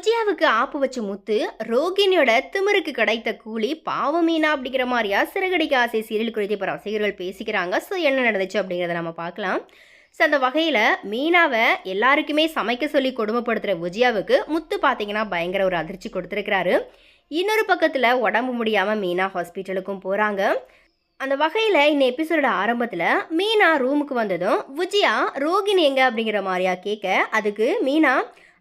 சுஜியாவுக்கு ஆப்பு வச்ச முத்து ரோகிணியோட திமிருக்கு கிடைத்த கூலி பாவமீனா மீனா அப்படிங்கிற மாதிரியா சிறகடிக்க ஆசை சீரியல் குறித்து இப்போ ரசிகர்கள் பேசிக்கிறாங்க. ஸோ என்ன நடந்துச்சு அப்படிங்கிறத நம்ம பார்க்கலாம். ஸோ அந்த வகையில் மீனாவை எல்லாருக்குமே சமைக்க சொல்லி கொடுமைப்படுத்துகிற விஜயாவுக்கு முத்து பார்த்தீங்கன்னா பயங்கர ஒரு அதிர்ச்சி கொடுத்துருக்கிறாரு. இன்னொரு பக்கத்தில் உடம்பு முடியாமல் மீனா ஹாஸ்பிட்டலுக்கும் போகிறாங்க அந்த வகையில் இந்த எபிசோட ஆரம்பத்தில் மீனா ரூமுக்கு வந்ததும் விஜயா ரோகிணி எங்க? அப்படிங்கிற மாதிரியா கேட்க அதுக்கு மீனா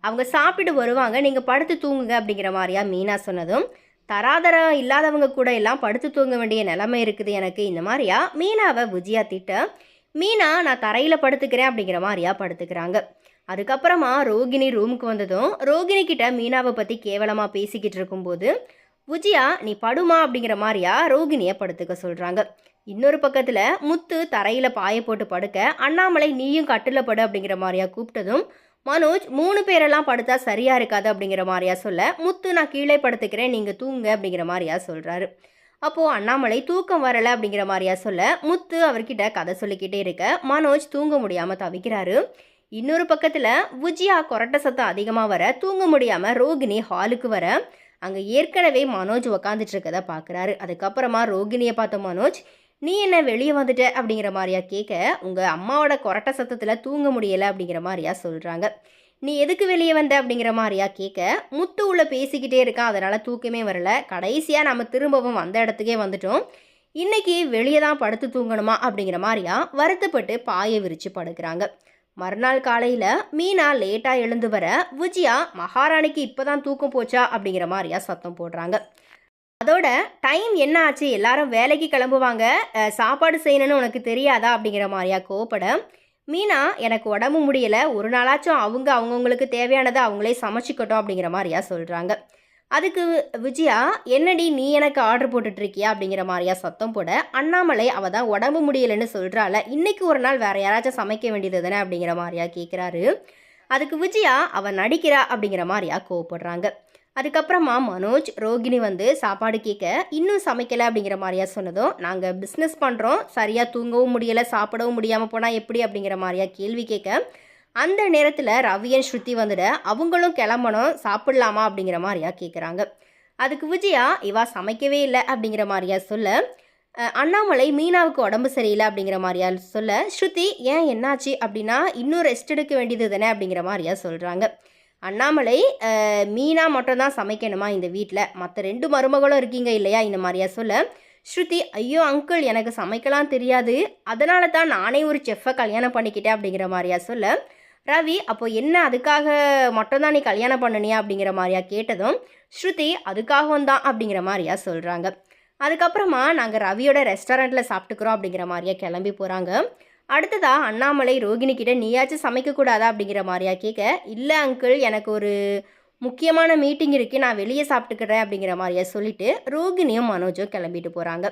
அவங்க சாப்பிட்டு வருவாங்க. நீங்கள் படுத்து தூங்குங்க அப்படிங்கிற மாதிரியா மீனா சொன்னதும் தராதரம் இல்லாதவங்க கூட எல்லாம் படுத்து தூங்க வேண்டிய நிலைமை இருக்குது எனக்கு. இந்த மாதிரியா மீனாவை விஜயா திட்ட மீனா நான் தரையில் படுத்துக்கிறேன் அப்படிங்கிற மாதிரியா படுத்துக்கிறாங்க. அதுக்கப்புறமா ரோகிணி ரூமுக்கு வந்ததும் ரோகிணி கிட்ட மீனாவை பற்றி கேவலமாக பேசிக்கிட்டு இருக்கும்போது விஜயா நீ படுமா? அப்படிங்கிற மாதிரியா ரோகிணியை படுத்துக்க சொல்கிறாங்க இன்னொரு பக்கத்தில் முத்து தரையில் பாய போட்டு படுக்க அண்ணாமலை நீயும் கட்டில் படு அப்படிங்கிற மாதிரியா கூப்பிட்டதும் மனோஜ் மூணு பேரெல்லாம் படுத்தா சரியா இருக்காது அப்படிங்கிற மாதிரியா சொல்ல முத்து நான் கீழே படுத்துக்கிறேன் நீங்கள் தூங்க அப்படிங்கிற மாதிரியா சொல்கிறாரு அப்போது அண்ணாமலை தூக்கம் வரலை அப்படிங்கிற மாதிரியா சொல்ல முத்து அவர்கிட்ட கதை சொல்லிக்கிட்டே இருக்க மனோஜ் தூங்க முடியாமல் தவிக்கிறாரு. இன்னொரு பக்கத்தில் விஜயா கொரட்ட சத்தம் அதிகமாக வர தூங்க முடியாமல் ரோகிணி ஹாலுக்கு வர அங்கே ஏற்கனவே மனோஜ் உக்காந்துட்டு இருக்கதை பார்க்குறாரு அதுக்கப்புறமா ரோகிணியை பார்த்த மனோஜ் நீ என்ன வெளியே வந்துட்ட? அப்படிங்கிற மாதிரியா கேட்க உங்கள் அம்மாவோட கொரட்ட சத்தத்தில் தூங்க முடியலை அப்படிங்கிற மாதிரியா சொல்கிறாங்க நீ எதுக்கு வெளியே வந்த? அப்படிங்கிற மாதிரியா கேட்க முத்து உள்ள பேசிக்கிட்டே இருக்கான். அதனால் தூக்கமே வரல. கடைசியாக நம்ம திரும்பவும் வந்த இடத்துக்கே வந்துட்டோம். இன்னைக்கு வெளியே தான் படுத்து தூங்கணுமா? அப்படிங்கிற மாதிரியா வருத்தப்பட்டு பாயை விரித்து படுக்கிறாங்க. மறுநாள் காலையில் மீனா லேட்டாக எழுந்து வர விஜயா மகாராணிக்கு இப்போ தான் தூக்கம் போச்சா? அப்படிங்கிற மாதிரியா சத்தம் போடுறாங்க. அதோட டைம் என்ன ஆச்சு? எல்லாரும் வேலைக்கு கிளம்புவாங்க. சாப்பாடு செய்யணும்னு உனக்கு தெரியாதா? அப்படிங்கிற மாதிரியா கோவப்பட மீனா எனக்கு உடம்பு முடியல. ஒரு நாளாச்சும் அவங்க அவங்கவுங்களுக்கு தேவையானதை அவங்களே சமைச்சிக்கட்டும் அப்படிங்கிற மாதிரியா சொல்கிறாங்க அதுக்கு விஜயா என்னடி நீ எனக்கு ஆர்டர் போட்டுட்ருக்கியா? அப்படிங்கிற மாதிரியா சத்தம் போட அண்ணாமலை அவ தான் உடம்பு முடியலைன்னு சொல்கிறாள் இன்னைக்கு ஒரு நாள் வேற யாராச்சும் சமைக்க வேண்டியது தானே? அப்படிங்கிற மாதிரியா கேட்குறாரு அதுக்கு விஜயா அவள் நடிக்கிறா அப்படிங்கிற மாதிரியா கோவப்படுறாங்க. அதுக்கப்புறமா மனோஜ் ரோகிணி வந்து சாப்பாடு கேட்க இன்னும் சமைக்கலை? அப்படிங்கிற மாதிரியா சொன்னதும் நாங்கள் பிஸ்னஸ் பண்ணுறோம் சரியாக தூங்கவும் முடியலை சாப்பிடவும் முடியாமல் போனால் எப்படி? அப்படிங்கிற மாதிரியா கேள்வி கேட்க அந்த நேரத்தில் ரவியன் ஸ்ருதி வந்துட அவங்களும் கிளம்பணும் சாப்பிடலாமா? அப்படிங்கிற மாதிரியா கேட்குறாங்க அதுக்கு விஜயா இவா சமைக்கவே இல்லை. அப்படிங்கிற மாதிரியா சொல்ல அண்ணாமலை மீனாவுக்கு உடம்பு சரியில்லை. அப்படிங்கிற மாதிரியா சொல்ல ஸ்ருதி ஏன் என்னாச்சு? அப்படின்னா இன்னும் ரெஸ்ட் எடுக்க வேண்டியது தானே? அப்படிங்கிற மாதிரியா சொல்கிறாங்க அண்ணாமலை மீனா மட்டும் தான் சமைக்கணுமா இந்த வீட்டில் மற்ற ரெண்டு மருமகளும் இருக்கீங்க இல்லையா? இந்த மாதிரியா சொல்ல. ஸ்ருதி ஐயோ அங்கிள் எனக்கு சமைக்கலாம் தெரியாது. அதனால தான் நானே ஒரு செஃப்பை கல்யாணம் பண்ணிக்கிட்டேன் அப்படிங்கிற மாதிரியா சொல்ல. ரவி அப்போ என்ன அதுக்காக மட்டும்தான் நீ கல்யாணம் பண்ணனியா அப்படிங்கிற மாதிரியா கேட்டதும் ஸ்ருதி அதுக்காகவும் தான் அப்படிங்கிற மாதிரியா சொல்கிறாங்க அதுக்கப்புறமா நாங்கள் ரவியோட ரெஸ்டாரண்ட்டில் சாப்பிட்டுக்கிறோம் அப்படிங்கிற மாதிரியா கிளம்பி போகிறாங்க அடுத்ததா அண்ணாமலை ரோகிணிக்கிட்ட நீயாச்சும் சமைக்கக்கூடாதா அப்படிங்கிற மாதிரியா கேட்க இல்லை அங்கிள் எனக்கு ஒரு முக்கியமான மீட்டிங் இருக்குது நான் வெளியே சாப்பிட்டுக்கிறேன் அப்படிங்கிற மாதிரியா சொல்லிட்டு ரோகிணியும் மனோஜும் கிளம்பிட்டு போகிறாங்க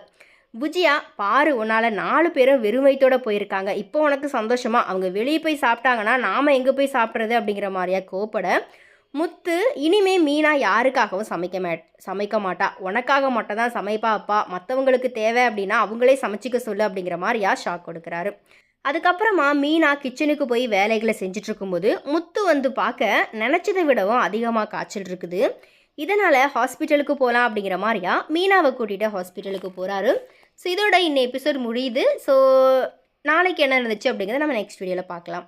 விஜயா பாரு உன்னால் நாலு பேரும் வெறும் வயித்தோட போயிருக்காங்க. இப்போ உனக்கு சந்தோஷமா? அவங்க வெளியே போய் சாப்பிட்டாங்கன்னா நாம் எங்கே போய் சாப்பிட்றது? அப்படிங்கிற மாதிரியா கோப்பட முத்து இனிமே மீனா யாருக்காகவும் சமைக்க மா சமைக்க மாட்டா. உனக்காக மட்டும் தான் சமைப்பா அப்பா. மற்றவங்களுக்கு தேவை அப்படின்னா அவங்களே சமைச்சிக்க சொல்லு அப்படிங்கிற மாதிரியா ஷாக் கொடுக்குறாரு. அதுக்கப்புறமா மீனா கிச்சனுக்கு போய் வேலைகளை செஞ்சுட்டு இருக்கும்போது முத்து வந்து பார்க்க நினச்சதை விடவும் அதிகமாக காய்ச்சல் இருக்குது. இதனால் ஹாஸ்பிட்டலுக்கு போகலாம் அப்படிங்கிற மாதிரியா மீனாவை கூட்டிகிட்டு ஹாஸ்பிட்டலுக்கு போகிறாரு ஸோ இதோட இன்னும் எபிசோட் முடியுது. ஸோ நாளைக்கு என்ன நடந்துச்சு அப்படிங்கிறத நம்ம நெக்ஸ்ட் வீடியோவில் பார்க்கலாம்.